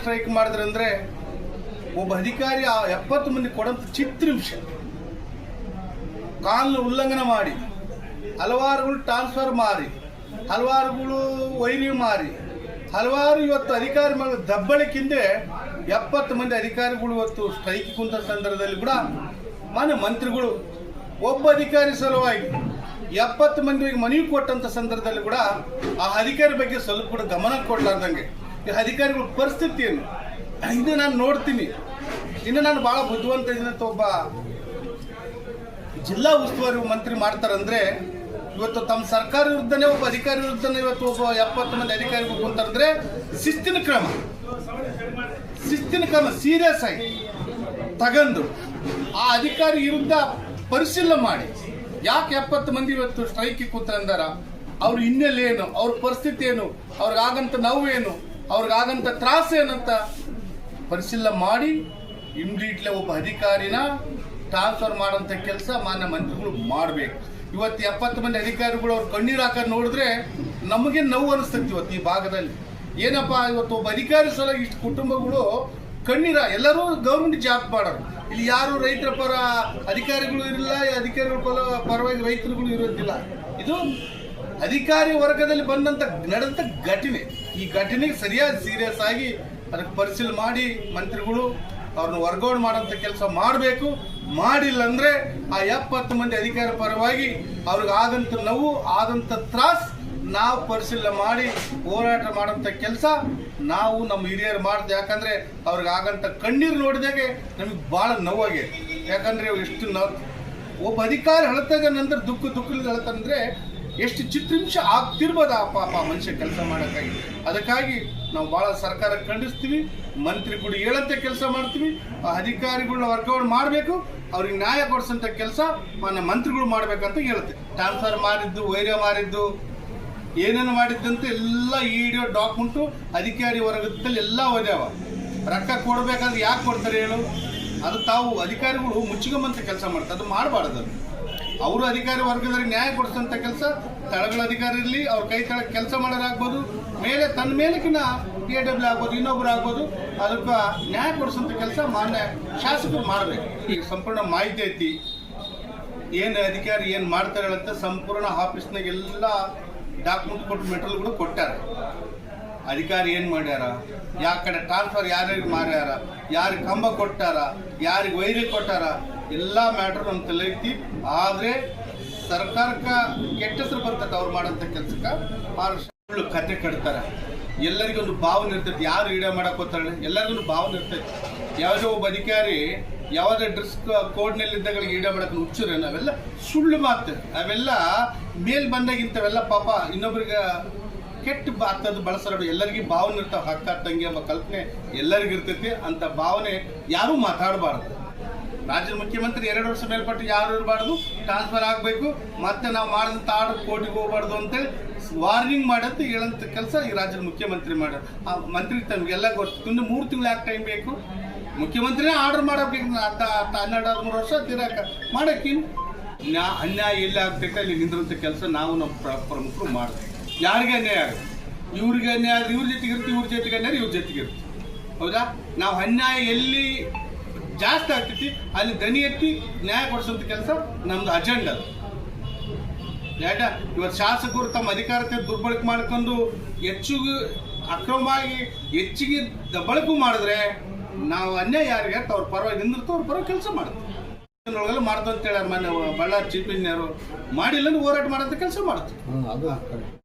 Strike ಮಾಡಿದ್ರೆ ಅಂದ್ರೆ ಒಬ್ಬ ಅಧಿಕಾರಿ ಆ ಎಪ್ಪತ್ತು ಮಂದಿ ಕೊಡಂತ ವಿಷಯ. ಕಾನೂನು ಉಲ್ಲಂಘನೆ ಮಾಡಿ, ಹಲವಾರುಗಳು ಟ್ರಾನ್ಸ್ಫರ್ ಮಾರಿ, ಹಲವಾರುಗಳು ವೈರಿ ಮಾರಿ, ಹಲವಾರು ಇವತ್ತು ಅಧಿಕಾರಿ ಮೇಲೆ ದಬ್ಬಳಿಕಿಂದೆ ಎಪ್ಪತ್ತು ಮಂದಿ ಅಧಿಕಾರಿಗಳು ಇವತ್ತು ಸ್ಟ್ರೈಕ್ ಕುಂತ ಸಂದರ್ಭದಲ್ಲಿ ಕೂಡ ಮಾನ್ಯ ಮಂತ್ರಿಗಳು, ಒಬ್ಬ ಅಧಿಕಾರಿ ಸಲುವಾಗಿ ಎಪ್ಪತ್ತು ಮಂದಿಗೆ ಮನವಿ ಕೊಟ್ಟಂತ ಸಂದರ್ಭದಲ್ಲಿ ಕೂಡ ಆ ಅಧಿಕಾರಿ ಬಗ್ಗೆ ಸ್ವಲ್ಪ ಕೂಡ ಗಮನ ಕೊಡ್ಲಾರ್ದಂಗೆ ಅಧಿಕಾರಿಗಳ ಪರಿಸ್ಥಿತಿ ಏನು ಇನ್ನು ನಾನು ನೋಡ್ತೀನಿ. ಇನ್ನು ನಾನು ಭಾಳ ಬುದ್ಧಿವಂತ ಇದ್ದೀನಿ ಅಂತ ಒಬ್ಬ ಜಿಲ್ಲಾ ಉಸ್ತುವಾರಿ ಮಂತ್ರಿ ಮಾಡ್ತಾರಂದ್ರೆ ಇವತ್ತು ತಮ್ಮ ಸರ್ಕಾರ ವಿರುದ್ಧನೇ ಒಬ್ಬ ಅಧಿಕಾರಿ ವಿರುದ್ಧನೇ ಇವತ್ತು ಒಬ್ಬ ಎಪ್ಪತ್ತು ಮಂದಿ ಅಧಿಕಾರಿಗಳು ಕುಂತಾರಂದ್ರೆ ಶಿಸ್ತಿನ ಕ್ರಮ. ಶಿಸ್ತಿನ ಕ್ರಮ ಸೀರಿಯಸ್ ಆಗಿ ತಗಂದು ಆ ಅಧಿಕಾರಿ ವಿರುದ್ಧ ಪರಿಶೀಲನೆ ಮಾಡಿ. ಯಾಕೆ ಎಪ್ಪತ್ತು ಮಂದಿ ಇವತ್ತು ಸ್ಟ್ರೈಕ್ ಕೂತಂದಾರ ಅವ್ರ ಹಿನ್ನೆಲೆ ಏನು? ಅವ್ರ ಪರಿಸ್ಥಿತಿ ಏನು? ಅವ್ರಿಗಾಗಂತ ನೋವು ಏನು? ಅವ್ರಿಗಾಗಂತ ತ್ರಾಸ ಏನಂತ ಪರಿಶೀಲನೆ ಮಾಡಿ ಇಮ್ಡಿಯೇಟ್ಲಿ ಒಬ್ಬ ಅಧಿಕಾರಿನ ಟ್ರಾನ್ಸ್ಫರ್ ಮಾಡೋಂಥ ಕೆಲಸ ಮಾನ್ಯ ಮಂತ್ರಿಗಳು ಮಾಡಬೇಕು. ಇವತ್ತು ಎಪ್ಪತ್ತು ಮಂದಿ ಅಧಿಕಾರಿಗಳು ಅವ್ರು ಕಣ್ಣೀರು ಹಾಕೋದು ನೋಡಿದ್ರೆ ನಮಗೆ ನೋವು ಅನಿಸ್ತೈತಿ ಇವತ್ತು ಈ ಭಾಗದಲ್ಲಿ. ಏನಪ್ಪ, ಇವತ್ತು ಒಬ್ಬ ಅಧಿಕಾರಿ ಸಲ ಇಷ್ಟು ಕುಟುಂಬಗಳು ಕಣ್ಣೀರ ಎಲ್ಲರೂ ಗೌರ್ಮೆಂಟ್ ಜಾಬ್ ಮಾಡೋರು. ಇಲ್ಲಿ ಯಾರು ರೈತರ ಪರ ಅಧಿಕಾರಿಗಳು ಇರಲಿಲ್ಲ ಅಧಿಕಾರಿಗಳ ಪರ ಪರವಾಗಿ ರೈತರುಗಳು ಇರೋದಿಲ್ಲ ಇದು ಅಧಿಕಾರಿ ವರ್ಗದಲ್ಲಿ ಬಂದಂತ ನಡೆದಂಥ ಘಟನೆ. ಈ ಘಟನೆಗೆ ಸರಿಯಾದ ಸೀರಿಯಸ್ ಆಗಿ ಅದಕ್ಕೆ ಪರಿಶೀಲನೆ ಮಾಡಿ ಮಂತ್ರಿಗಳು ಅವ್ರನ್ನ ವರ್ಗಾವಣೆ ಮಾಡೋಂಥ ಕೆಲಸ ಮಾಡಬೇಕು. ಮಾಡಿಲ್ಲ ಅಂದರೆ ಆ ಎಪ್ಪತ್ತು ಮಂದಿ ಅಧಿಕಾರಿ ಪರವಾಗಿ ಅವ್ರಿಗೆ ಆದಂಥ ನೋವು ಆದಂಥ ತ್ರಾಸ್ ನಾವು ಪರಿಶೀಲನೆ ಮಾಡಿ ಹೋರಾಟ ಮಾಡೋಂಥ ಕೆಲಸ ನಾವು ನಮ್ಮ ಹಿರಿಯರು ಮಾಡಿದೆ. ಯಾಕಂದರೆ ಅವ್ರಿಗೆ ಆಗಂಥ ಕಣ್ಣೀರು ನೋಡಿದಾಗೆ ನಮಗೆ ಭಾಳ ನೋವಾಗಿದೆ ಯಾಕಂದರೆ ಇವ್ರು ಎಷ್ಟು ನೋವು ಒಬ್ಬ ಅಧಿಕಾರಿ ಹೇಳ್ತಾಗ ನಂತರ ದುಃಖ ದುಃಖದ ಹೇಳ್ತಾನಂದ್ರೆ ಎಷ್ಟು ಚಿತ್ರಿಂಶ ಆಗ್ತಿರ್ಬೋದು ಆ ಪಾಪ ಮನುಷ್ಯ ಕೆಲಸ ಮಾಡೋಕ್ಕಾಗಿ? ಅದಕ್ಕಾಗಿ ನಾವು ಭಾಳ ಸರ್ಕಾರ ಖಂಡಿಸ್ತೀವಿ ಮಂತ್ರಿಗಳು ಹೇಳಂತೆ ಕೆಲಸ ಮಾಡ್ತೀವಿ, ಆ ಅಧಿಕಾರಿಗಳನ್ನ ವರ್ಗಾವಣೆ ಮಾಡಬೇಕು, ಅವ್ರಿಗೆ ನ್ಯಾಯ ಕೊಡಿಸಂತ ಕೆಲಸ ಮಾನ್ಯ ಮಂತ್ರಿಗಳು ಮಾಡ್ಬೇಕಂತ ಹೇಳುತ್ತೆ. ಟ್ರಾನ್ಸ್ಫರ್ ಮಾಡಿದ್ದು, ವೈರ್ಯ ಮಾರಿದ್ದು ಏನೇನು ಮಾಡಿದ್ದಂತ ಎಲ್ಲ ಇಡಿಯೋ ಡಾಕ್ಯುಮೆಂಟು ಅಧಿಕಾರಿ ವರ್ಗದಲ್ಲಿ ಎಲ್ಲ ಓದ್ಯಾವ ರೊಕ್ಕ ಕೊಡ್ಬೇಕಾದ್ರೆ ಯಾಕೆ ಕೊಡ್ತಾರೆ ಹೇಳು? ಅದು ತಾವು ಅಧಿಕಾರಿಗಳು ಮುಚ್ಚಿಕೊಂಬಂತ ಕೆಲಸ ಮಾಡ್ತಾರೆ. ಅದು ಮಾಡಬಾರ್ದು ಅದು. ಅವರು ಅಧಿಕಾರಿ ವರ್ಗದಲ್ಲಿ ನ್ಯಾಯ ಕೊಡಿಸೋಂಥ ಕೆಲಸ ತಳಗಳ ಅಧಿಕಾರಿ ಇರಲಿ, ಅವ್ರ ಕೈ ತಳ ಕೆಲಸ ಮಾಡೋರಾಗ್ಬೋದು ಮೇಲೆ ತನ್ನ ಮೇಲಕ್ಕಿನ ಪಿ ಎ ಡಬ್ಲ್ಯೂ ಆಗ್ಬೋದು, ಇನ್ನೊಬ್ರು ಆಗ್ಬೋದು, ಅದಕ್ಕೆ ನ್ಯಾಯ ಕೊಡಿಸುವಂತ ಕೆಲಸ ಮಾನ್ಯ ಶಾಸಕರು ಮಾಡಬೇಕು. ಈಗ ಸಂಪೂರ್ಣ ಮಾಹಿತಿ ಐತಿ. ಏನು ಅಧಿಕಾರಿ ಏನು ಮಾಡ್ತಾರೆ ಅಂತ ಸಂಪೂರ್ಣ ಆಫೀಸ್ನಾಗ ಎಲ್ಲ ಡಾಕ್ಯುಮೆಂಟ್ ಕೊಟ್ಟು ಮೆಟೀರಿಯಲ್ಗಳು ಕೊಟ್ಟಾರ. ಅಧಿಕಾರಿ ಏನು ಮಾಡ್ಯಾರ? ಯಾ ಕಡೆ ಟ್ರಾನ್ಸ್ಫರ್ ಯಾರ್ಯಾರಿಗೆ ಮಾಡ್ಯಾರ ಯಾರಿಗೆ ಕಂಬ ಕೊಟ್ಟಾರ? ಯಾರಿಗೆ ವೈರಿ ಕೊಟ್ಟಾರ? ಎಲ್ಲ ಮ್ಯಾಟ್ರ್ ನಮ್ಮ ತಲೆ ಐತಿ ಆದರೆ ಸರ್ಕಾರಕ್ಕೆ ಕೆಟ್ಟ ಹೆಸರು ಬರ್ತೈತೆ ಅವ್ರು ಮಾಡೋಂಥ ಕೆಲ್ಸಕ್ಕೆ. ಬಹಳ ಕತೆ ಕಟ್ತಾರೆ. ಎಲ್ಲರಿಗೊಂದು ಭಾವನೆ ಇರ್ತೈತಿ. ಯಾರು ಈಡೇ ಎಲ್ಲರಿಗೂ ಭಾವನೆ ಇರ್ತೈತಿ. ಯಾವುದೇ ಒಬ್ಬ ಅಧಿಕಾರಿ ಯಾವುದೇ ಡ್ರೆಸ್ ಕೋಡ್ನಲ್ಲಿ ಇದ್ದಾಗಳಿಗೆ ಈಡೇ ಮಾಡಕ್ಕೆ ಹುಚ್ಚುರೆ. ನಾವೆಲ್ಲ ಸುಳ್ಳು ಮಾತು. ಅವೆಲ್ಲ ಮೇಲ್ ಬಂದಾಗಿಂತವೆಲ್ಲ ಪಾಪ ಇನ್ನೊಬ್ರಿಗೆ ಕೆಟ್ಟ ಬಾತದ್ದು ಬಳಸೋರು ಎಲ್ಲರಿಗೂ ಭಾವನೆ ಇರ್ತಾವ. ಹಕ್ಕ ತಂಗಿ ಎಂಬ ಕಲ್ಪನೆ ಎಲ್ಲರಿಗೂ ಇರ್ತೈತಿ ಅಂತ ಭಾವನೆ ಯಾರೂ ಮಾತಾಡಬಾರ್ದು. ರಾಜ್ಯದ ಮುಖ್ಯಮಂತ್ರಿ ಎರಡು ವರ್ಷ ಮೇಲ್ಪಟ್ಟು ಯಾರು ಇರಬಾರ್ದು? ಟ್ರಾನ್ಸ್ಫರ್ ಆಗಬೇಕು. ಮತ್ತೆ ನಾವು ಮಾಡಿದಂತ ಆರ್ಡರ್ ಕೋಟಿಗೆ ಹೋಗ್ಬಾರ್ದು ಅಂತೇಳಿ ವಾರ್ನಿಂಗ್ ಮಾಡಂತ ಹೇಳಂತ ಕೆಲಸ ಈ ರಾಜ್ಯದ ಮುಖ್ಯಮಂತ್ರಿ ಮಾಡೋದು ಆ ಮಂತ್ರಿ ತಮಗೆಲ್ಲ ಗೊತ್ತು. ಇನ್ನು ಮೂರು ತಿಂಗಳು ಯಾಕೆ ಟೈಮ್ ಬೇಕು? ಮುಖ್ಯಮಂತ್ರಿನೇ ಆರ್ಡರ್ ಮಾಡಬೇಕು. ಅಂತ ಹನ್ನೆರಡು, ಹದಿಮೂರು ವರ್ಷ ತಿರಾಕ ಮಾಡಕ್ಕೆ ನ್ಯಾ ಅನ್ಯಾಯ ಎಲ್ಲಿ ಆಗ್ತೈತೆ. ಅಲ್ಲಿ ನಿಂದ್ರಂಥ ಕೆಲಸ ನಾವು ನಮ್ಮ ಪ್ರ- ಪ್ರಮುಖರು ಮಾಡ್ತೀವಿ ಯಾರಿಗೆ ಅನ್ಯಾಯ ಆಗುತ್ತೆ? ಇವ್ರಿಗೆ ಅನ್ಯಾಯ ಆದ್ರೆ ಇವ್ರ ಜೊತೆಗೆ ಇರ್ತೀವಿ ಇವ್ರ ಜೊತೆಗೆ ಅನ್ಯಾಯ ಇವ್ರ ಜೊತೆಗಿರ್ತೀವಿ ಹೌದಾ? ನಾವು ಅನ್ಯಾಯ ಎಲ್ಲಿ ಜಾಸ್ತಿ ಆಗ್ತೈತಿ, ಅಲ್ಲಿ ದನಿ ಎತ್ತಿ ನ್ಯಾಯ ಕೊಡಿಸೋಂಥ ಕೆಲಸ ನಮ್ದು ಅಜೆಂಡ ಅದು. ಯಾಕ? ಇವತ್ತು ಶಾಸಕರು ತಮ್ಮ ಅಧಿಕಾರಕ್ಕೆ ದುರ್ಬಳಕೆ ಮಾಡ್ಕೊಂಡು ಹೆಚ್ಚು ಅಕ್ರಮವಾಗಿ ಹೆಚ್ಚಿಗೆ ದಬ್ಬಳಕು ಮಾಡಿದ್ರೆ ನಾವು ಅನ್ಯಾಯ ಯಾರಿಗೆ ಅವ್ರ ಪರವಾಗಿ ನಿಂದಿರ್ತು, ಅವ್ರ ಪರವಾಗಿ ಕೆಲಸ ಮಾಡ್ತೀವಿ ಮಾಡ್ತಂತ ಹೇಳ್ಯಾರ ಮೊನ್ನೆ ಬಳ್ಳಾರಿ ಚೀಫ್ ಇಂಜಿನಿಯರು ಮಾಡಿಲ್ಲ ಹೋರಾಟ ಮಾಡೋಂಥ ಕೆಲಸ correct.